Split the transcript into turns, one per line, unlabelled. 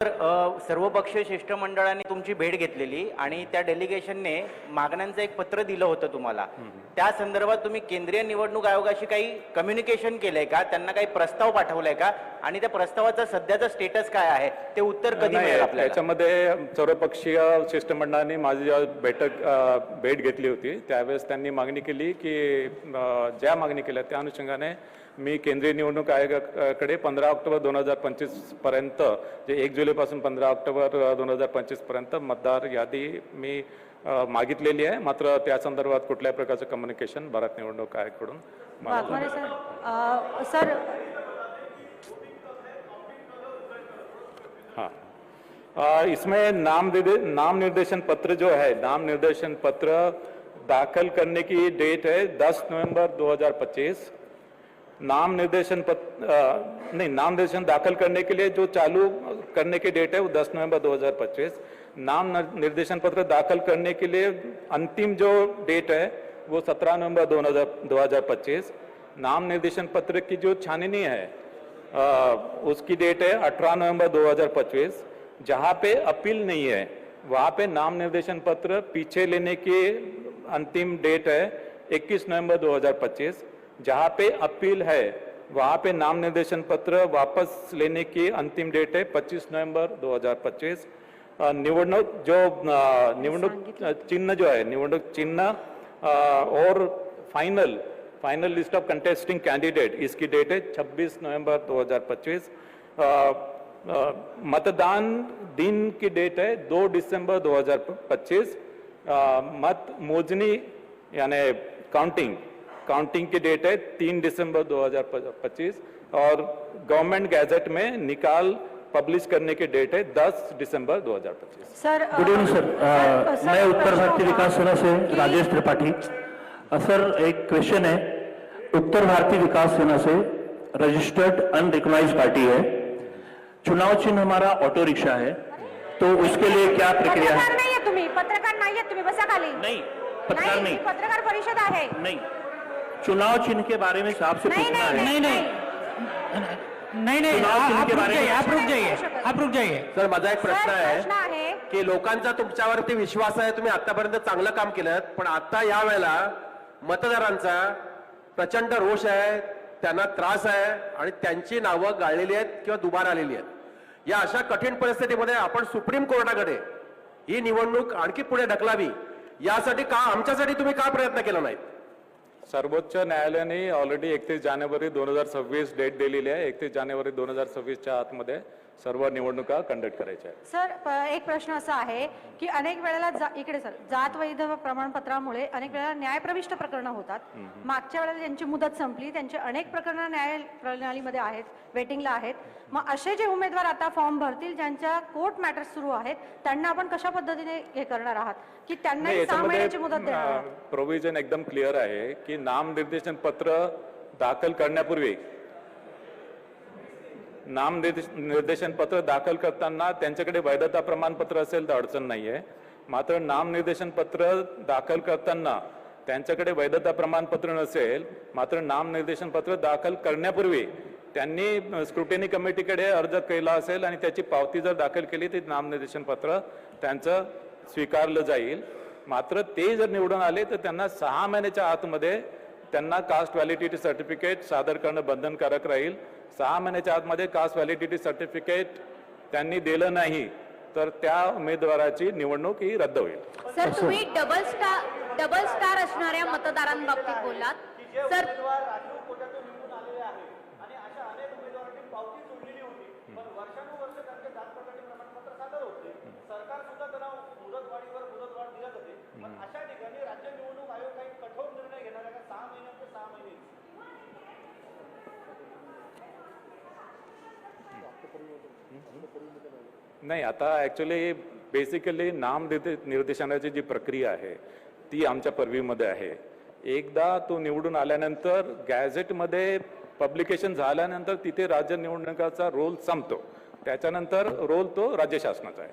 तर सर्वपक्षीय शिष्टमंडळाने तुमची भेट घेतलेली आणि त्या डेलिगेशनने मागण्यांचं एक पत्र दिलं होतं तुम्हाला. त्या संदर्भात तुम्ही केंद्रीय निवडणूक आयोगाशी काही कम्युनिकेशन केलंय का? त्यांना काही प्रस्ताव पाठवलाय का? आणि त्या प्रस्तावाचा सध्याचा स्टेटस काय आहे? ते उत्तर कधी मिळेल आपल्याला?
त्याच्यामध्ये सर्वपक्षीय शिष्टमंडळाने माझी जेव्हा बैठक भेट घेतली होती त्यावेळेस त्यांनी मागणी केली की ज्या मागणी केल्या त्या अनुषंगाने मी केंद्रीय निवडणूक आयोगाकडे पंधरा ऑक्टोबर दोन हज़ार पंचवीस पर्यंत जे एक जुलैपासून पंधरा ऑक्टोबर दोन हज़ार पंचवीस पर्यंत मतदार यादी मी मागितलेली आहे. मात्र त्या संदर्भात कुठल्याही प्रकारचं कम्युनिकेशन भारत निवडणूक आयोगाकडून
सर
हाँ. आ, इसमें नाम नाम निर्देशन पत्र जो है नाम निर्देशन पत्र दाखिल करने की डेट है 10 नवंबर 2025 नाम निर्देशन पत्र नहीं नाम निर्देशन दाखिल करने के लिए जो चालू करने की डेट है वो 10 नवंबर 2025 नाम निर्देशन पत्र दाखिल करने के लिए अंतिम जो डेट है वो 17 नवंबर 2000 2025 नाम निर्देशन पत्र की जो छाननी है अ, उसकी डेट है 18 नवंबर 2025 जहाँ पे अपील नहीं है वहाँ पे नाम निर्देशन पत्र पीछे लेने की अंतिम डेट है 21 नवंबर 2025 जहाँ पे अपील है वहाँ पे नाम निर्देशन पत्र वापस लेने की अंतिम डेट है 25 नवंबर 2025 अ, निवडणूक जो निवडणूक चिन्ह जो है निवडणूक चिन्ह और final final list of contesting candidate इसकी डेट है 26 नवंबर 2025 अ, अ, मतदान दिन की डेट है 2 दिसंबर 2025 अ, मत मोजनी यानी काउंटिंग काउंटिंग की डेट है तीन दिसंबर 2025 और गवर्नमेंट गैजेट में निकाल पब्लिश करने की डेट है 10 दिसंबर 2025
सर
गुड इवनिंग सर मैं उत्तर भारतीय विकास सेना से राजेश त्रिपाठी। सर एक क्वेश्चन है। उत्तर भारतीय विकास सेना से रजिस्टर्ड अनरिकग्नाइज पार्टी है। चुनाव चिन्ह हमारा ऑटो रिक्शा है। तो उसके लिए क्या प्रक्रिया है?
पत्रकार नाहीये तुम्ही बसा खाली।
नहीं पत्रकार
नहीं। पत्रकार परिषद आहे।
नहीं। चुनाव चिन्ह के बारे में साहब से
नहीं
पूछना
नहीं
है।
नहीं नहीं।
नहीं नहीं
चुनाव चिन्ह
आप
के
रुक
बारे
जाइए
में-
आप रुक जाइए आप रुक जाइए।
सर माझा एक प्रश्न
सर, प्रश्न
आहे
आहे।
की लोकांचा तुमच्यावरती विश्वास आहे तुम्ही आतापर्यंत चांगलं काम केलं पण आता या वेळेला मतदारांचा प्रचंड रोष आहे त्यांना त्रास आहे आणि त्यांची नावं गाळलेली आहेत किंवा दुबार आलेली आहेत. या अशा कठीण परिस्थितीमध्ये आपण सुप्रीम कोर्टाकडे ही निवडणूक आणखी पुढे ढकलावी यासाठी का आमच्यासाठी तुम्ही का प्रयत्न केला नाहीत?
सर्वोच्च न्यायालयाने ऑलरेडी एकतीस जानेवारी दोन हजार सव्वीस डेट दिलेली आहे. एकतीस जानेवारी दोन हजार सव्वीसच्या आतमध्ये. सर्व निवडणुका कंडक्ट करायच्या आहेत.
सर एक प्रश्न असा आहे की अनेक वेळेला जा- इकडे सर जात वैध प्रमाणपत्रामुळे अनेक वेळेला न्यायप्रविष्ट प्रकरणं होतात. मागच्या वेळेला त्यांची मुदत संपली त्यांची अनेक प्रकरणं न्याय प्रणालीमध्ये आहेत वेटिंगला आहेत. मग असे जे उमेदवार आता फॉर्म भरतील ज्यांच्या कोर्ट मॅटर्स सुरू आहेत त्यांना आपण कशा पद्धतीने हे करणार आहात? की त्यांनाही सहा महिन्याची मुदत देणार?
प्रोव्हिजन एकदम क्लिअर आहे की नाम निर्देशन पत्र दाखल करण्यापूर्वी नाम निर्देशन पत्र दाखल करताना त्यांच्याकडे वैधता प्रमाणपत्र असेल तर अडचण नाही आहे मात्र नाम निर्देशन पत्र दाखल करताना त्यांच्याकडे वैधता प्रमाणपत्र नसेल मात्र नाम निर्देशन पत्र दाखल करण्यापूर्वी त्यांनी स्क्रुटिनी कमिटीकडे अर्ज केला असेल आणि त्याची पावती जर दाखल केली तर नामनिर्देशन पत्र त्यांचं स्वीकारलं जाईल. मात्र ते जर निवडून आले तर त्यांना सहा महिन्याच्या आतमध्ये त्यांना कास्ट व्हॅलिडिटी सर्टिफिकेट सादर करणं बंधनकारक राहील. सहा महिन्याच्या आतमध्ये कास्ट व्हॅलिडिटी सर्टिफिकेट त्यांनी दिलं नाही तर त्या उमेदवाराची निवडणूक ही रद्द होईल.
सर तुम्ही डबल स्टार डबल स्टार असणाऱ्या मतदारांबाबतीत बोललात. सर
नाही आता ॲक्च्युली बेसिकली नाम निर्देशनाची जी प्रक्रिया आहे ती आमच्या परवीमध्ये आहे. एकदा तो निवडून आल्यानंतर गॅझेटमध्ये पब्लिकेशन झाल्यानंतर तिथे राज्य निवडणुकाचा रोल संपतो. त्याच्यानंतर रोल तो राज्य शासनाचा आहे.